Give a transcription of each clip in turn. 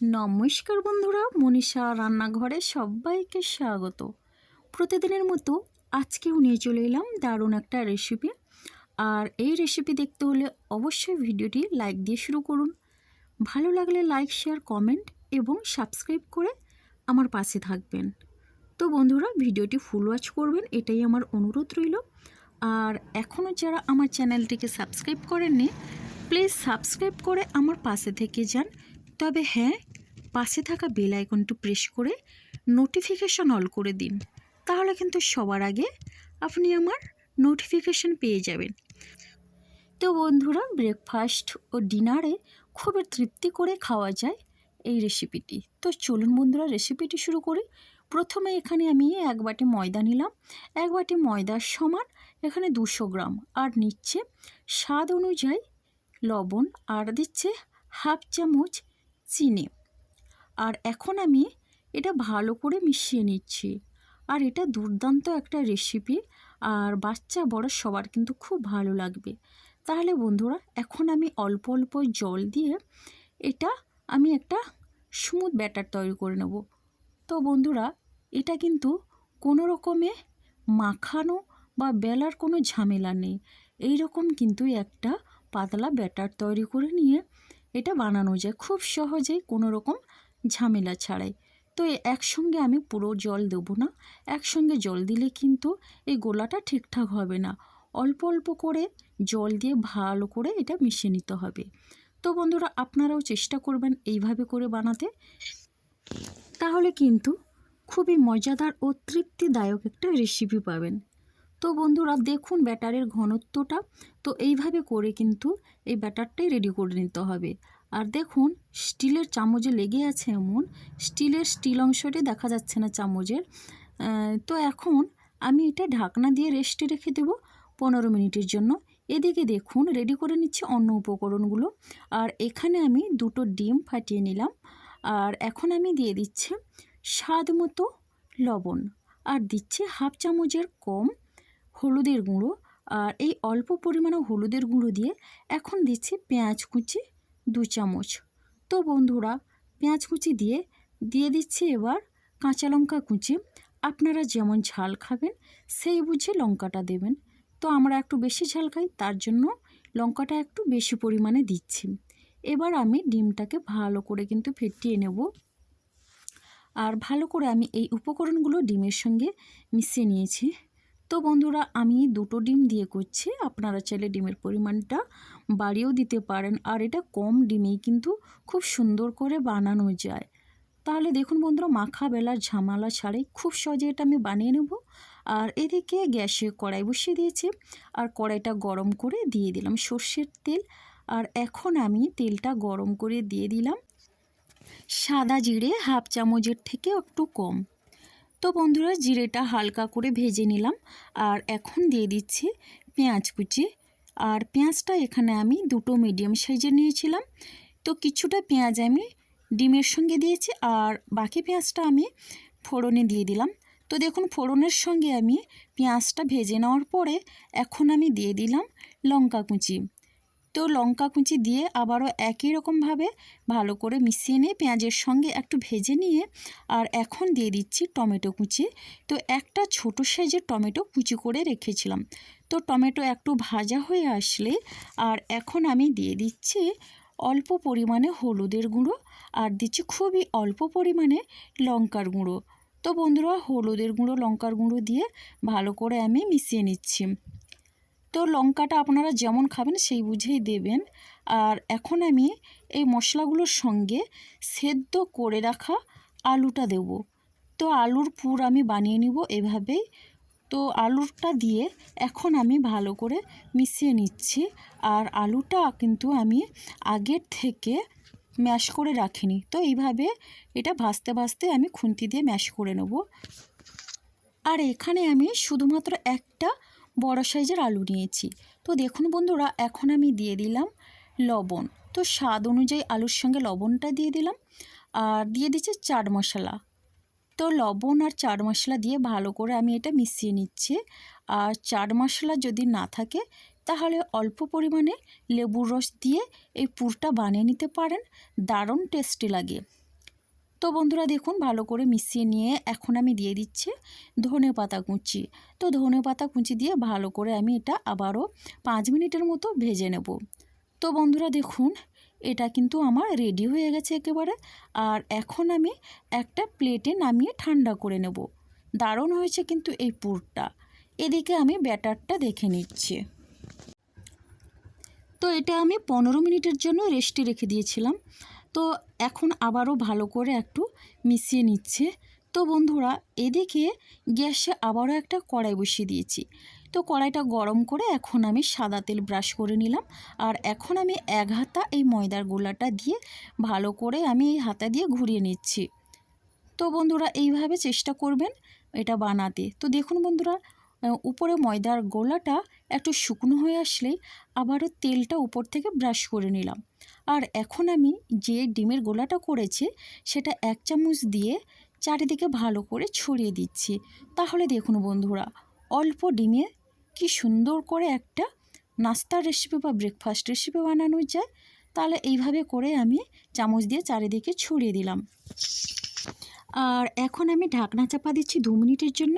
নমস্কার বন্ধুরা, মনীষা রান্নাঘরে সবাইকে স্বাগত। প্রতিদিনের মতো আজকেও নিয়ে চলে এলাম দারুণ একটা রেসিপি আর এই রেসিপি দেখতে হলে অবশ্যই ভিডিওটি লাইক দিয়ে শুরু করুন। ভালো লাগলে লাইক শেয়ার কমেন্ট এবং সাবস্ক্রাইব করে আমার পাশে থাকবেন। তো বন্ধুরা, ভিডিওটি ফুল ওয়াচ করবেন, এটাই আমার অনুরোধ রইল। আর এখনও যারা আমার চ্যানেলটিকে সাবস্ক্রাইব করেননি প্লিজ সাবস্ক্রাইব করে আমার পাশে থেকে যান। তবে হ্যাঁ পাশে থাকা বেল আইকনটি প্রেস করে নোটিফিকেশন অল করে দিন। তাহলে কিন্তু সবার আগে আপনি আমার নোটিফিকেশন পেয়ে যাবেন। তো বন্ধুরা ব্রেকফাস্ট ও ডিনারে খুবই তৃপ্তি করে খাওয়া যায় এই রেসিপিটি তো চলুন বন্ধুরা রেসিপিটি শুরু করি। প্রথমে এখানে আমি এক বাটি ময়দা নিলাম। এক বাটি ময়দার সমান এখানে দুশো গ্রাম। আর নিচ্ছে স্বাদ অনুযায়ী লবণ। আর দিচ্ছে হাফ চামচ চিনি। আর এখন আমি এটা ভালো করে মিশিয়ে নিচ্ছি। আর এটা দুর্দান্ত একটা রেসিপি আর বাচ্চা বড় সবার কিন্তু খুব ভালো লাগবে। তাহলে বন্ধুরা, এখন আমি অল্প অল্প জল দিয়ে এটা আমি একটা স্মুথ ব্যাটার তৈরি করে নেব। তো বন্ধুরা, এটা কিন্তু কোনো রকমে মাখানো বা বেলার কোনো ঝামেলা নেই। এই রকম কিন্তু একটা পাতলা ব্যাটার তৈরি করে নিয়ে এটা বানানো যায়। খুব সহজেই কোনো রকম ঝামেলা ছাড়াই। তো একসঙ্গে আমি পুরো জল দেবো না। একসঙ্গে জল দিলে কিন্তু এই গোলাটা ঠিকঠাক হবে না। অল্প অল্প করে জল দিয়ে ভালো করে এটা মিশিয়ে নিতে হবে। তো বন্ধুরা, আপনারাও চেষ্টা করবেন এইভাবে করে বানাতে। তাহলে কিন্তু খুবই মজাদার ও তৃপ্তিদায়ক একটা রেসিপি পাবেন। তো বন্ধুরা, দেখুন ব্যাটারের ঘনত্বটা। তো এইভাবে করে কিন্তু এই ব্যাটারটাই রেডি করে নিতে হবে। আর দেখুন, স্টিলের চামচে লেগে আছে এমন। স্টিলের স্টিল অংশটি দেখা যাচ্ছে না চামচের। তো এখন আমি এটা ঢাকনা দিয়ে রেস্টে রেখে দেবো পনেরো মিনিটের জন্য। এদিকে দেখুন রেডি করে নিচ্ছি অন্য উপকরণগুলো। আর এখানে আমি দুটো ডিম ফাটিয়ে নিলাম। আর এখন আমি দিয়ে দিচ্ছি স্বাদ মতো লবণ। আর দিচ্ছি হাফ চামচের কম হলুদের গুঁড়ো আর এই অল্প পরিমাণে হলুদের গুঁড়ো দিয়ে এখন দিচ্ছি পেঁয়াজ কুচি দু চামচ। তো বন্ধুরা, পেঁয়াজ কুচি দিয়ে দিয়ে দিচ্ছি এবার কাঁচা লঙ্কা কুচি। আপনারা যেমন ঝাল খাবেন, সেই বুঝে লঙ্কাটা দেবেন। তো আমরা একটু বেশি ঝাল খাই, তার জন্য লঙ্কাটা একটু বেশি পরিমাণে দিচ্ছি। এবার আমি ডিমটাকে ভালো করে কিন্তু ফেটিয়ে নেব। আর ভালো করে আমি এই উপকরণগুলো ডিমের সঙ্গে মিশিয়ে নিয়েছি। তো বন্ধুরা, আমি দুটো ডিম দিয়ে করছি। আপনারা চাইলে ডিমের পরিমাণটা বাড়িয়েও দিতে পারেন। আর এটা কম ডিমেই কিন্তু খুব সুন্দর করে বানানো যায়। তাহলে দেখুন বন্ধুরা, মাখা বেলার ঝামেলা ছাড়াই খুব সহজে এটা আমি বানিয়ে নেব। আর এদিকে গ্যাসে কড়াই বসিয়ে দিয়েছি। আর কড়াইটা গরম করে দিয়ে দিলাম সর্ষের তেল। আর এখন আমি তেলটা গরম করে দিয়ে দিলাম সাদা জিরে হাফ চামচের থেকে একটু কম। তো বন্ধুরা জিরেটা হালকা করে ভেজে নিলাম। আর এখন দিয়ে দিচ্ছি পেঁয়াজ কুচি। আর পেঁয়াজটা এখানে আমি দুটো মিডিয়াম সাইজের নিয়েছিলাম। তো কিছুটা পেঁয়াজ আমি ডিমের সঙ্গে দিয়েছি আর বাকি পেঁয়াজটা আমি ফোড়নে দিয়ে দিলাম। তো দেখুন, ফোড়নের সঙ্গে আমি পেঁয়াজটা ভেজে নেওয়ার পরে এখন আমি দিয়ে দিলাম লঙ্কা কুচি। তো লঙ্কা কুচি দিয়ে আবারও একই রকমভাবে ভালো করে মিশিয়ে নিয়ে পেঁয়াজের সঙ্গে একটু ভেজে নিয়ে আর এখন দিয়ে দিচ্ছি টমেটো কুচি। তো একটা ছোট সাইজের টমেটো কুচি করে রেখেছিলাম। তো টমেটো একটু ভাজা হয়ে আসলে আর এখন আমি দিয়ে দিচ্ছি অল্প পরিমাণে হলুদের গুঁড়ো আর দিচ্ছি খুবই অল্প পরিমাণে লঙ্কার গুঁড়ো। তো বন্ধুরা, হলুদের গুঁড়ো, লঙ্কার গুঁড়ো দিয়ে ভালো করে আমি মিশিয়ে নিচ্ছি। তো লঙ্কাটা আপনারা যেমন খাবেন, সেই বুঝেই দেবেন। আর এখন আমি এই মশলাগুলোর সঙ্গে সেদ্ধ করে রাখা আলুটা দেব। তো আলুর পুর আমি বানিয়ে নিব এভাবেই। তো আলুটা দিয়ে এখন আমি ভালো করে মিশিয়ে নিচ্ছি। আর আলুটা কিন্তু আমি আগের থেকে ম্যাশ করে রাখিনি। তো এইভাবে এটা ভাজতে ভাজতে আমি খুন্তি দিয়ে ম্যাশ করে নেব। আর এখানে আমি শুধুমাত্র একটা বড় সাইজের আলু নিয়েছি। তো দেখুন বন্ধুরা, এখন আমি দিয়ে দিলাম লবণ। তো স্বাদ অনুযায়ী আলুর সঙ্গে লবণটা দিয়ে দিলাম। আর দিয়ে দিচ্ছে চাট মশলা। তো লবণ আর চাট মশলা দিয়ে ভালো করে আমি এটা মিশিয়ে নিচ্ছি। আর চাট মশলা যদি না থাকে, তাহলে অল্প পরিমাণে লেবুর রস দিয়ে এই পুরটা বানিয়ে নিতে পারেন। দারুণ টেস্টি লাগে। তো বন্ধুরা দেখুন, ভালো করে মিশিয়ে নিয়ে এখন আমি দিয়ে দিচ্ছি ধনে পাতা কুচি। তো ধনে পাতা কুচি দিয়ে ভালো করে আমি এটা আবারও পাঁচ মিনিটের মতো ভেজে নেব। তো বন্ধুরা দেখুন, এটা কিন্তু আমার রেডি হয়ে গেছে একেবারে। আর এখন আমি একটা প্লেটে নামিয়ে ঠান্ডা করে নেব। দারুণ হয়েছে কিন্তু এই পুরটা। এদিকে আমি ব্যাটারটা দেখে নিচ্ছি। তো এটা আমি পনেরো মিনিটের জন্য রেস্টে রেখে দিয়েছিলাম। তো এখন আবারও ভালো করে একটু মিশিয়ে নিচ্ছে। তো বন্ধুরা, এদিকে গ্যাসে আবারও একটা কড়াই বসিয়ে দিয়েছি। তো কড়াইটা গরম করে এখন আমি সাদা তেল ব্রাশ করে নিলাম। আর এখন আমি এক হাতা এই ময়দার গোলাটা দিয়ে ভালো করে আমি এই হাতা দিয়ে ঘুরিয়ে নিচ্ছি। তো বন্ধুরা, এইভাবে চেষ্টা করবেন এটা বানাতে। তো দেখুন বন্ধুরা উপরে ময়দার গোলাটা একটু শুকনো হয়ে আসলেই আবারও তেলটা উপর থেকে ব্রাশ করে নিলাম। আর এখন আমি যে ডিমের গোলাটা করেছি, সেটা এক চামচ দিয়ে চারিদিকে ভালো করে ছড়িয়ে দিচ্ছি। তাহলে দেখুন বন্ধুরা, অল্প ডিমে কি সুন্দর করে একটা নাস্তার রেসিপি বা ব্রেকফাস্ট রেসিপি বানানো যায়। তাহলে এইভাবে করে আমি চামচ দিয়ে চারিদিকে ছড়িয়ে দিলাম। আর এখন আমি ঢাকনা চাপা দিচ্ছি দু মিনিটের জন্য।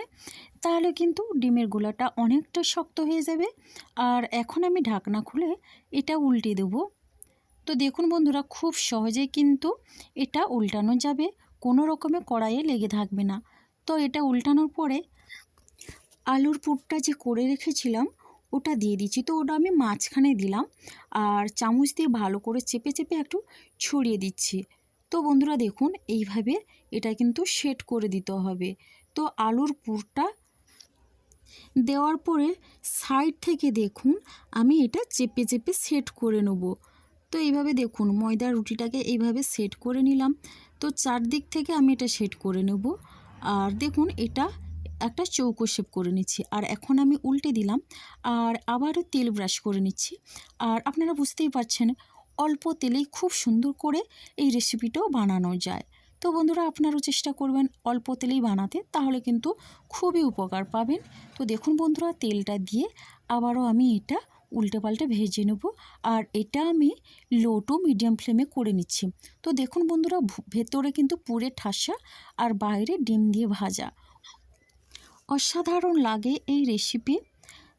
তাহলে কিন্তু ডিমের গোলাটা অনেকটা শক্ত হয়ে যাবে। আর এখন আমি ঢাকনা খুলে এটা উল্টে দেবো। তো দেখুন বন্ধুরা, খুব সহজেই কিন্তু এটা উল্টানো যাবে। কোনো রকমে কড়াইয়ে লেগে থাকবে না। তো এটা উল্টানোর পরে আলুর পুরটা যে করে রেখেছিলাম, ওটা দিয়ে দিচ্ছি। তো ওটা আমি মাঝখানে দিলাম আর চামচ দিয়ে ভালো করে চেপে চেপে একটু ছড়িয়ে দিচ্ছি। তো বন্ধুরা দেখুন, এইভাবে এটা কিন্তু সেট করে দিতে হবে। তো আলুর পুরটা দেওয়ার পরে সাইড থেকে দেখুন, আমি এটা চেপে চেপে সেট করে নেব। তো এইভাবে দেখুন ময়দার রুটিটাকে এইভাবে সেট করে নিলাম। তো চারদিক থেকে আমি এটা সেট করে নেব। আর দেখুন, এটা একটা চৌকো শেপ করে নিচ্ছি। আর এখন আমি উল্টে দিলাম। আর আবারও তেল ব্রাশ করে নিচ্ছি। আর আপনারা বুঝতেই পারছেন, অল্প তেলেই খুব সুন্দর করে এই রেসিপিটাও বানানো যায়। তো বন্ধুরা, আপনারাও চেষ্টা করবেন অল্প তেলেই বানাতে। তাহলে কিন্তু খুবই উপকার পাবেন। তো দেখুন বন্ধুরা, তেলটা দিয়ে আবারও আমি এটা উল্টে পাল্টে ভেজে নেব। আর এটা আমি লো টু মিডিয়াম ফ্লেমে করে নিচ্ছি। তো দেখুন বন্ধুরা ভেতরে কিন্তু পুরে ঠাসা আর বাইরে ডিম দিয়ে ভাজা। অসাধারণ লাগে এই রেসিপি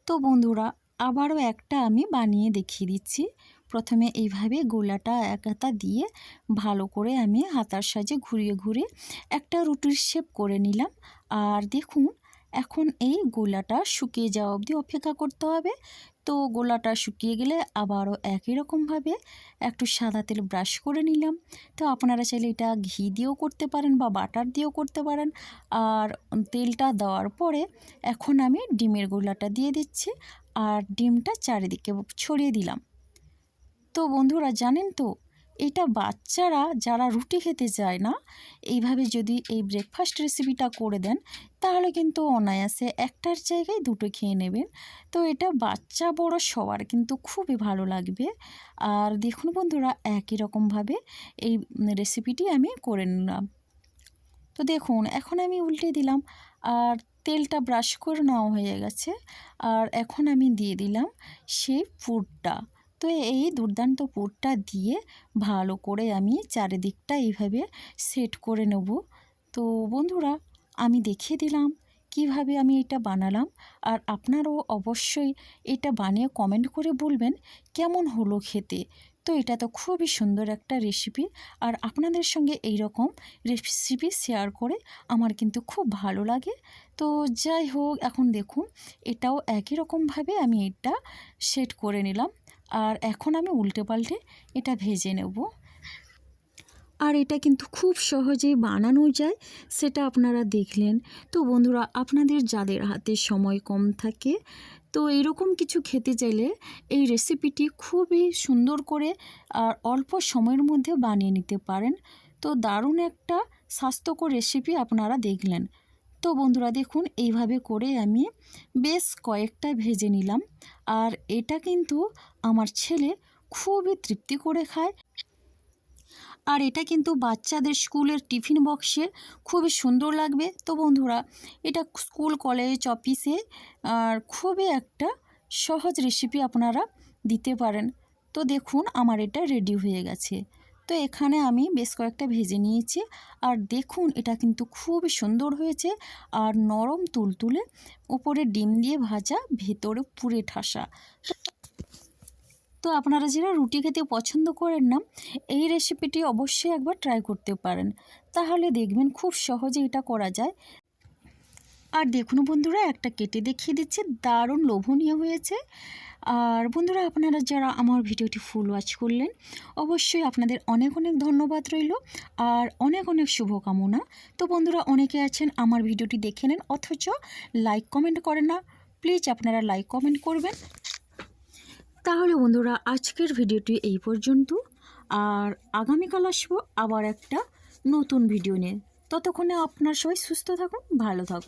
তো বন্ধুরা, আবারও একটা আমি বানিয়ে দেখিয়ে দিচ্ছি। প্রথমে এইভাবে গোলাটা এক হাতা দিয়ে ভালো করে আমি হাতার সাজে ঘুরিয়ে ঘুরে একটা রুটির শেপ করে নিলাম। আর দেখুন, এখন এই গোলাটা শুকিয়ে যাওয়া অবধি অপেক্ষা করতে হবে। তো গোলাটা শুকিয়ে গেলে আবারও একই রকমভাবে একটু সাদা তেল ব্রাশ করে নিলাম। তো আপনারা চাইলে এটা ঘি দিয়েও করতে পারেন বা বাটার দিয়েও করতে পারেন। আর তেলটা দেওয়ার পরে এখন আমি ডিমের গোলাটা দিয়ে দিচ্ছি আর ডিমটা চারিদিকে ছড়িয়ে দিলাম। তো বন্ধুরা জানেন তো এটা বাচ্চারা যারা রুটি খেতে চায় না, এইভাবে যদি এই ব্রেকফাস্ট রেসিপিটা করে দেন, তাহলে কিন্তু অনায়াসে একটার জায়গায় দুটো খেয়ে নেবেন। তো এটা বাচ্চা বড় সবার কিন্তু খুবই ভালো লাগবে। আর দেখুন বন্ধুরা, একই রকমভাবে এই রেসিপিটি আমি করে নিলাম। তো দেখুন, এখন আমি উল্টে দিলাম আর তেলটা ব্রাশ করে নেওয়া হয়ে গেছে। আর এখন আমি দিয়ে দিলাম সেই পুরটা তো এই দুর্দান্ত পুরটা দিয়ে ভালো করে আমি চারিদিকটা এইভাবে সেট করে নেব। তো বন্ধুরা, আমি দেখিয়ে দিলাম কীভাবে আমি এটা বানালাম। আর আপনারাও অবশ্যই এটা বানিয়ে কমেন্ট করে বলবেন কেমন হলো খেতে। তো এটা তো খুবই সুন্দর একটা রেসিপি আর আপনাদের সঙ্গে এই রকম রেসিপি শেয়ার করে আমার কিন্তু খুব ভালো লাগে। তো যাই হোক, এখন দেখুন এটাও একই রকমভাবে আমি এটা সেট করে নিলাম। আর এখন আমি উল্টে পাল্টে এটা ভেজে নেব। আর এটা কিন্তু খুব সহজেই বানানো যায়, সেটা আপনারা দেখলেন। তো বন্ধুরা, আপনাদের যাদের হাতে সময় কম থাকে, তো এরকম কিছু খেতে চাইলে এই রেসিপিটি খুবই সুন্দর করে আর অল্প সময়ের মধ্যে বানিয়ে নিতে পারেন। তো দারুণ একটা স্বাস্থ্যকর রেসিপি আপনারা দেখলেন। তো বন্ধুরা, দেখুন, এইভাবে করে আমি বেশ কয়েকটা ভেজে নিলাম। আর এটা কিন্তু আমার ছেলে খুবই তৃপ্তি করে খায়। আর এটা কিন্তু বাচ্চাদের স্কুলের টিফিন বক্সে খুবই সুন্দর লাগবে। তো বন্ধুরা, এটা স্কুল, কলেজ, অফিসে, আর খুবই একটা সহজ রেসিপি আপনারা দিতে পারেন। তো দেখুন, আমার এটা রেডি হয়ে গেছে। তো এখানে আমি বেশ কয়েকটা ভেজে নিয়েছি। আর দেখুন, এটা কিন্তু খুবই সুন্দর হয়েছে। আর নরম তুলতুলে উপরে ডিম দিয়ে ভাজা, ভেতরে পুরে ঠাসা। তো আপনারা যারা রুটি খেতে পছন্দ করেন না, এই রেসিপিটি অবশ্যই একবার ট্রাই করতে পারেন। তাহলে দেখবেন খুব সহজে এটা করা যায়। আর দেখুন বন্ধুরা, একটা কেটে দেখিয়ে দিচ্ছে, দারুণ লোভনীয় হয়েছে। আর বন্ধুরা, আপনারা যারা আমার ভিডিওটি ফুল ওয়াচ করলেন, অবশ্যই আপনাদের অনেক অনেক ধন্যবাদ রইল, আর অনেক অনেক শুভকামনা। তো বন্ধুরা, অনেকে আছেন আমার ভিডিওটি দেখে নেন, অথচ লাইক কমেন্ট করেন না। প্লিজ আপনারা লাইক কমেন্ট করবেন। তাহলে বন্ধুরা, আজকের ভিডিওটি এই পর্যন্ত। আর আগামীকাল আসব আবার একটা নতুন ভিডিও নিয়ে। ততক্ষণে আপনার সবাই সুস্থ থাকুন, ভালো থাকুন।